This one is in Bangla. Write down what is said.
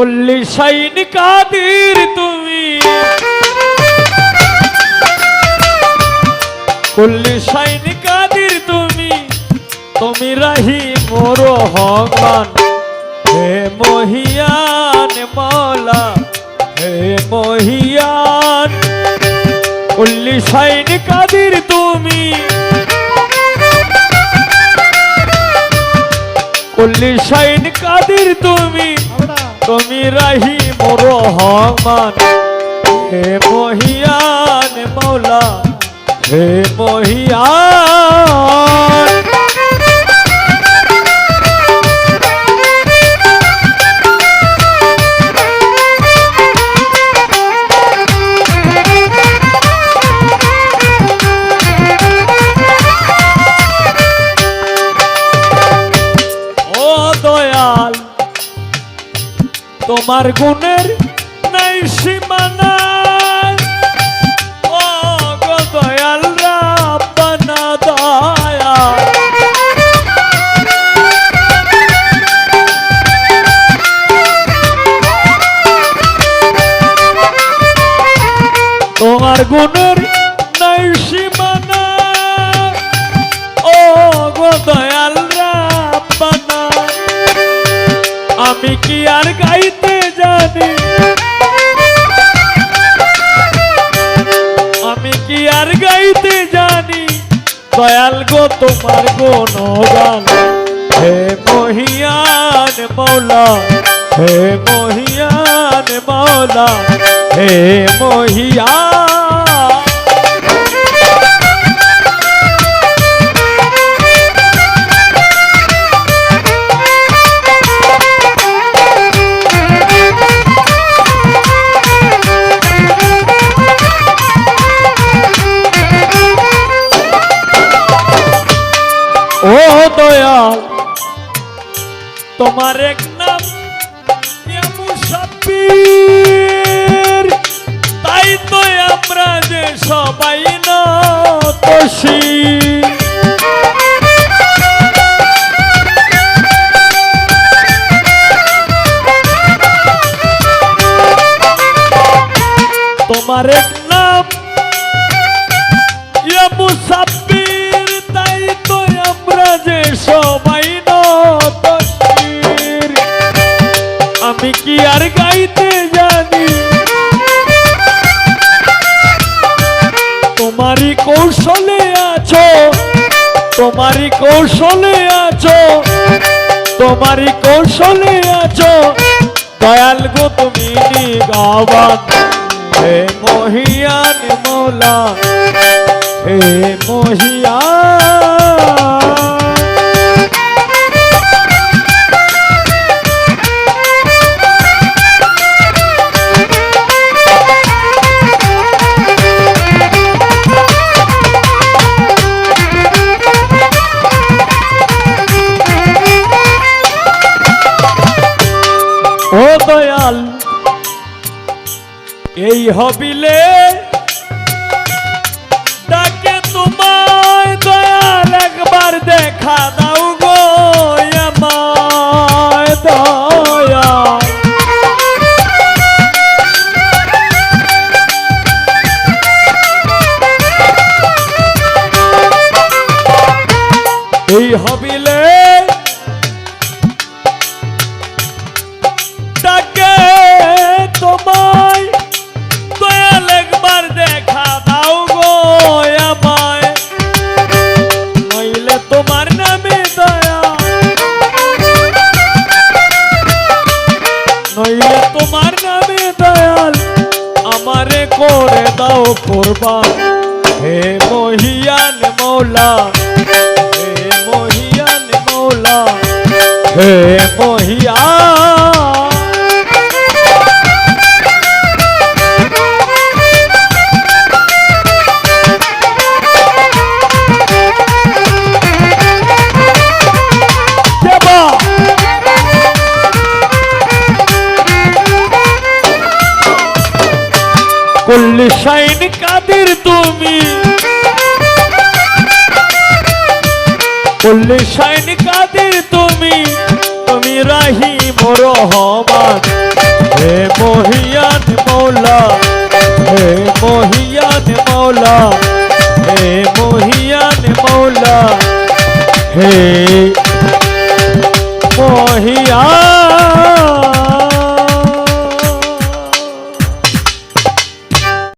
উল্লি সাইন কাদির তুমি। উল্লি সাইন কাদির তুমি। তুমি রাহি মোর হমান। হে মহিয়ান মৌলা হে মহিয়ান। উল্লি সাইন কাদির তুমি। উল্লি সাইন কাদির তুমি। তুমি রাহি মোর হমান হে মহিয়ান মৌলা হে মহিয়ান। তোমার গুণের গো তোমার গান হে মহিয়ান মৌলা হে মহিয়ান মৌলা হে মহিয়ান দয়াল তোমার এক নাম তাই তো আমরা যে সবাই না তোমার এক নাম ইয়া মুসাফির যে সবাই আমি কি আর গাইতে জানি? তোমারই কৌশলে আছো, তোমারই কৌশলে আছো, তোমারই কৌশলে আছো। দয়াল গো, তুমি নিগাবান। হে মহিয়ান মৌলা, হে মহিয়া এই হবিলে করে দাও কোরবান। হে মহিয়ান মৌলা হে মহিয়ান মৌলা হে মহিয়ান করলে শাইন কাদের তুমি? করলে শাইন কাদের তুমি? তুমি রাহি মোর হমান মৌলা, হে মহিয়ান মৌলা, হে মহিয়ান মৌলা, হে